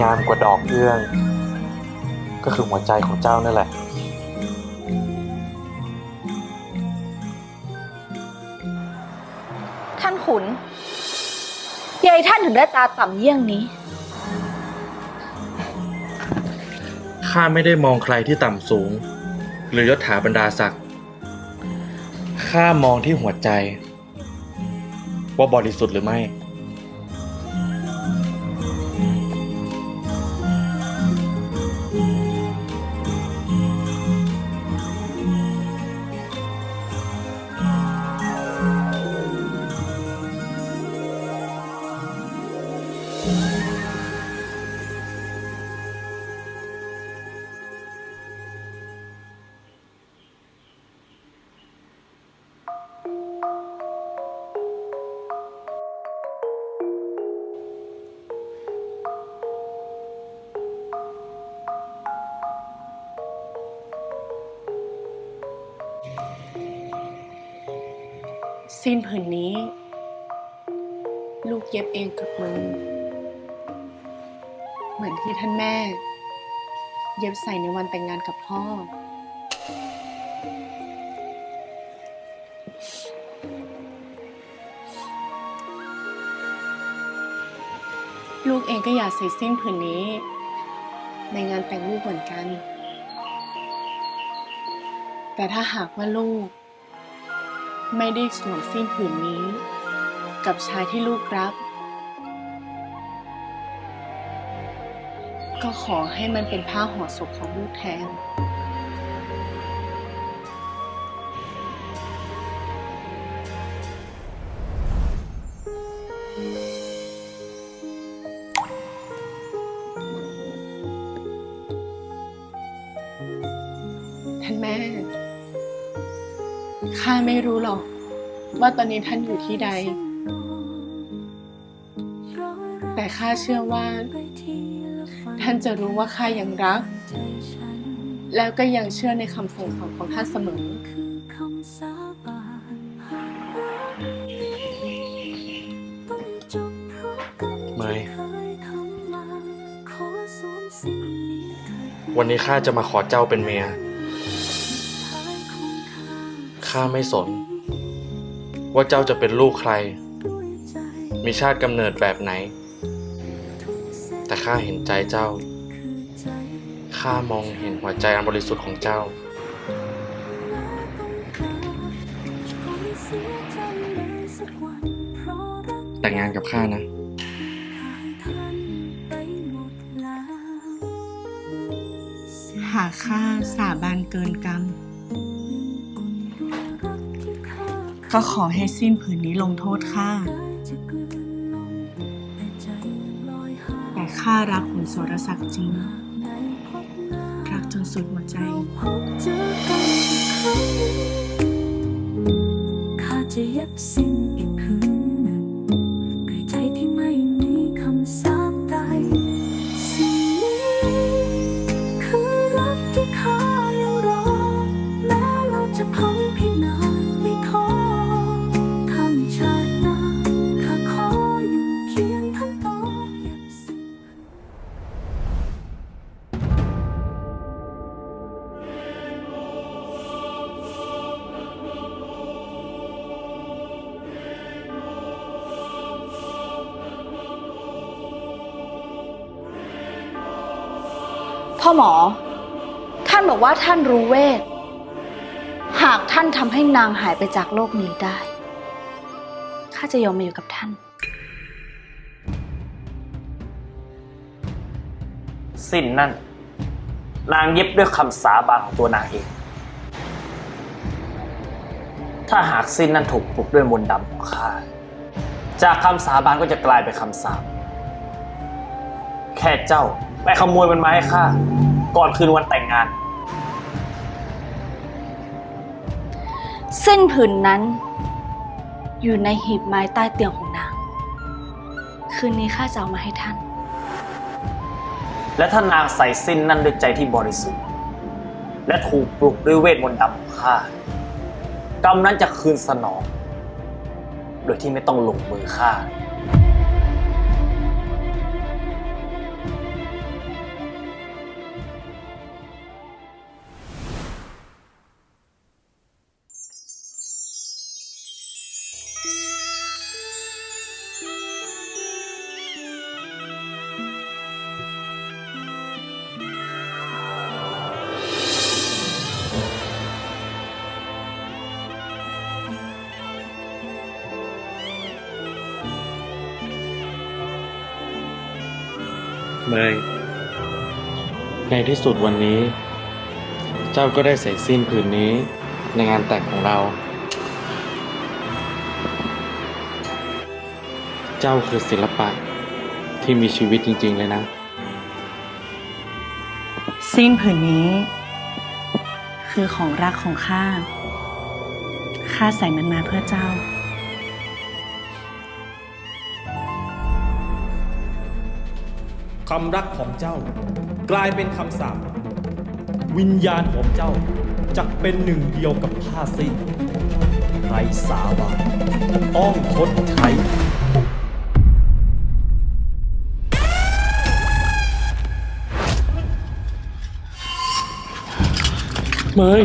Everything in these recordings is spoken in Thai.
งามกว่าดอกเอื้อง ก็คือหัวใจของเจ้านั่นแหละ ท่านขุนยายท่านถึงได้ตาต่ำเยี่ยงนี้ ข้าไม่ได้มองใครที่ต่ำสูง หรือยศถาบรรดาศักดิ์ข้ามองที่หัวใจ ว่าบริสุทธิ์หรือไม่ สิ้นผืนนี้ ลูกเย็บเองกับมือ เหมือนที่ท่านแม่ เย็บใส่ในวันแต่งงานกับพ่อ ลูกเองก็อยากใส่สิ้นผืนนี้ ในงานแต่งลูกเหมือนกัน แต่ถ้าหากว่าลูก ไม่ได้สวมสิ้นผืนนี้ กับชายที่ลูกรัก ก็ขอให้มันเป็นผ้าห่อศพของลูกแทน ท่านแม่ ข้าไม่รู้หรอก ว่าตอนนี้ท่านอยู่ที่ใด แต่ข้าเชื่อว่า ท่านจะรู้ว่าข้ายังรัก แล้วก็ยังเชื่อในคำสั่งสอนของท่านเสมอเมยวันนี้ข้าจะมาขอเจ้าเป็นเมีย ข้าไม่สน ว่าเจ้าจะเป็นลูกใคร มีชาติกำเนิดแบบไหน แต่ข้าเห็นใจเจ้า ข้ามองเห็นหัวใจอันบริสุทธิ์ของเจ้า แต่งงานกับข้านะหากข้าสาบานเกินกรรม ก็ขอให้สิ้นผืนนี้ลงโทษข้าแต่ข้ารักขุนโสรศักดิ์จริง รักจนสุดหัวใจข้าจะเย็บสิ้น อหมอ ท่านบอกว่าท่านรู้เวท หากท่านทำให้นางหายไปจากโลกนี้ได้ ข้าจะยอมมาอยู่กับท่าน สิ้นนั่น นางเย็บด้วยคำสาบานของตัวนางเอง ถ้าหากสิ้นนั้นถูกปลุกด้วยมนต์ดำของข้า จากคำสาบานก็จะกลายเป็นคำสาป แค่เจ้าไปขโมยมันมาให้ข้าก่อนคืนวันแต่งงานสิ้นผืนนั้น อยู่ในหีบไม้ใต้เตียงของนาง คืนนี้ข้าจะเอามาให้ท่าน และถ้านางใส่สิ้นนั่นด้วยใจที่บริสุทธิ์ และถูกปลุกด้วยเวทมนต์ดำของข้ากรรมนั้นจะคืนสนอง โดยที่ไม่ต้องลงมือฆ่า เมยในที่สุดวันนี้ เจ้าก็ได้ใส่สิ้นผืนนี้ในงานแต่งของเรา เจ้าคือศิลปะที่มีชีวิตจริง ๆ เลยนะ สิ้นผืนนี้ คือของรักของข้า ข้าใส่มันมาเพื่อเจ้า คำรักของเจ้า กลายเป็นคำสาปวิญญาณของเจ้าจะเป็นหนึ่งเดียวกับผ้าสิ้นใครสาบานต้องชดใช้เมย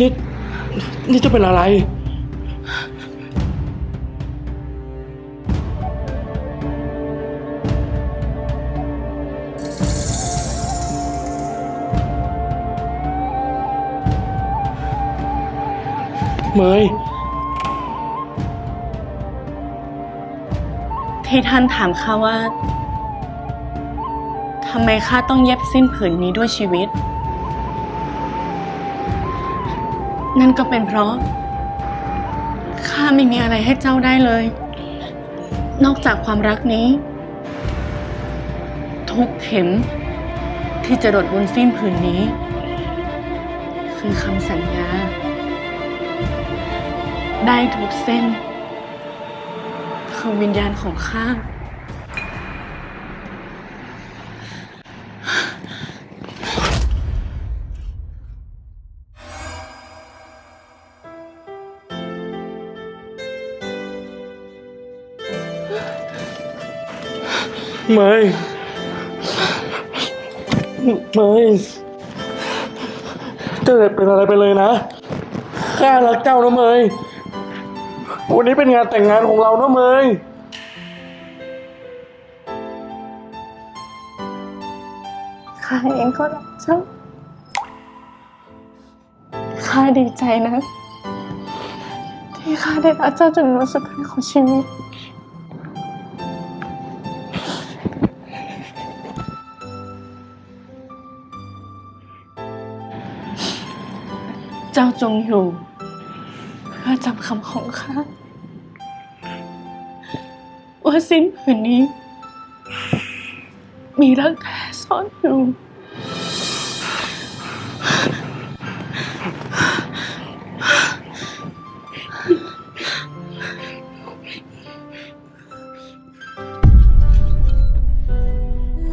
นี่ นี่จะเป็นอะไร เมยที่ท่านถามข้าว่าทำไมข้าต้องเย็บสิ้นผืนนี้ด้วยชีวิต นั่นก็เป็นเพราะข้าไม่มีอะไรให้เจ้าได้เลย นอกจากความรักนี้ ทุกเข็มที่จะดดบนสิ้นผืนนี้ คือคำสัญญา ได้ทุกเส้น คือวิญญาณของข้าเมยเมยเจ้าอย่าเป็นอะไรไปเลยนะ ข้ารักเจ้านะเมย วันนี้เป็นงานแต่งงานของเรานะเมยข้าเองก็รักเจ้าข้าดีใจนะ ที่ข้าได้รักเจ้าจนวันสุดท้ายของชีวิต เจ้าจงอยู่ เพื่อจำคำของข้า ว่าสิ้นผืนนี้ มีรักแท้ซ่อนอยู่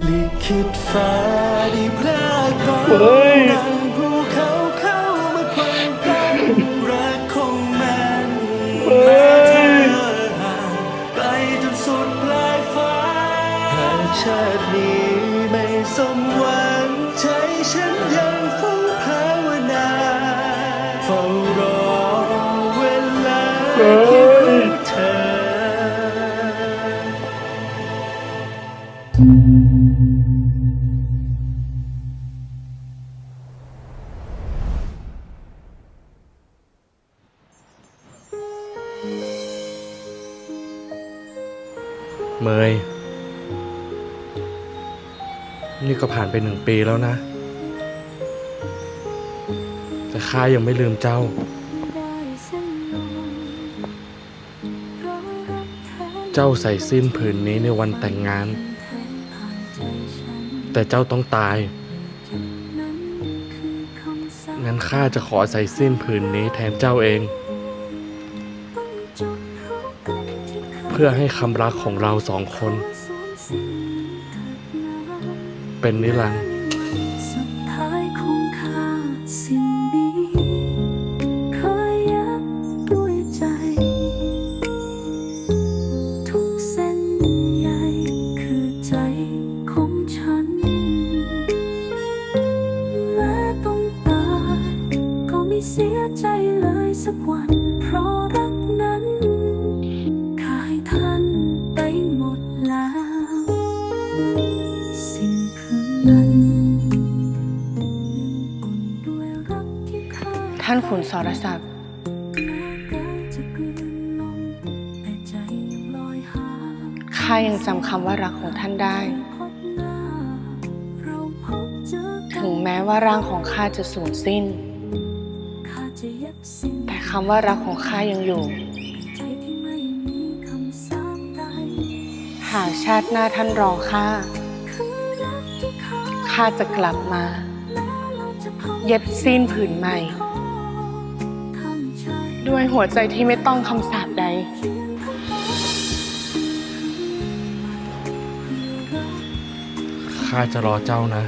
ลิขิตฟ้าได้พรากเราเฮ้ง เมย นี่ก็ผ่านไปหนึ่งปีแล้วนะ แต่ข้ายังไม่ลืมเจ้า เจ้าใส่สิ้นผืนนี้ในวันแต่งงาน แต่เจ้าต้องตาย งั้นข้าจะขอใส่สิ้นผืนนี้แทนเจ้าเอง เพื่อให้คำรักของเราสองคน เป็นนิรันดร์ นั้นขุนด้วยรักที่ข้านขุนสรศักดิ์ข้ายังจำคำว่ารักของท่านได้ ถึงแม้ว่าร่างของข้าจะสูญสิ้น แต่คำว่ารักของข้ายังอยู่ หากชาติหน้าท่านรอข้า ข้าจะกลับมา เย็บสิ้นผืนใหม่ ด้วยหัวใจที่ไม่ต้องคำสาปใด ข้าจะรอเจ้านะ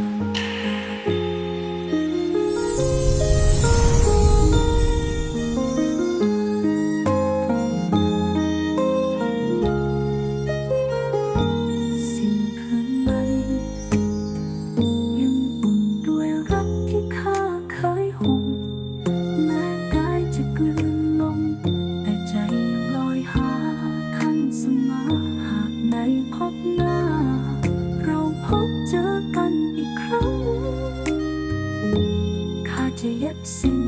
พบหน้า เราพบเจอกันอีกครั้ง ข้าจะเย็บสิ่ง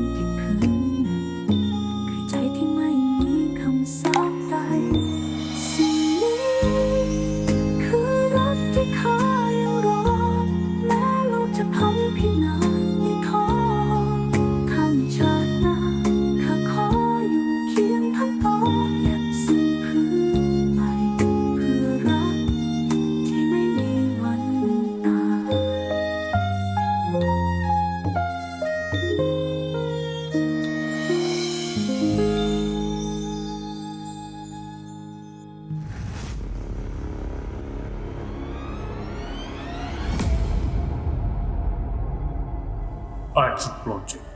二 keep.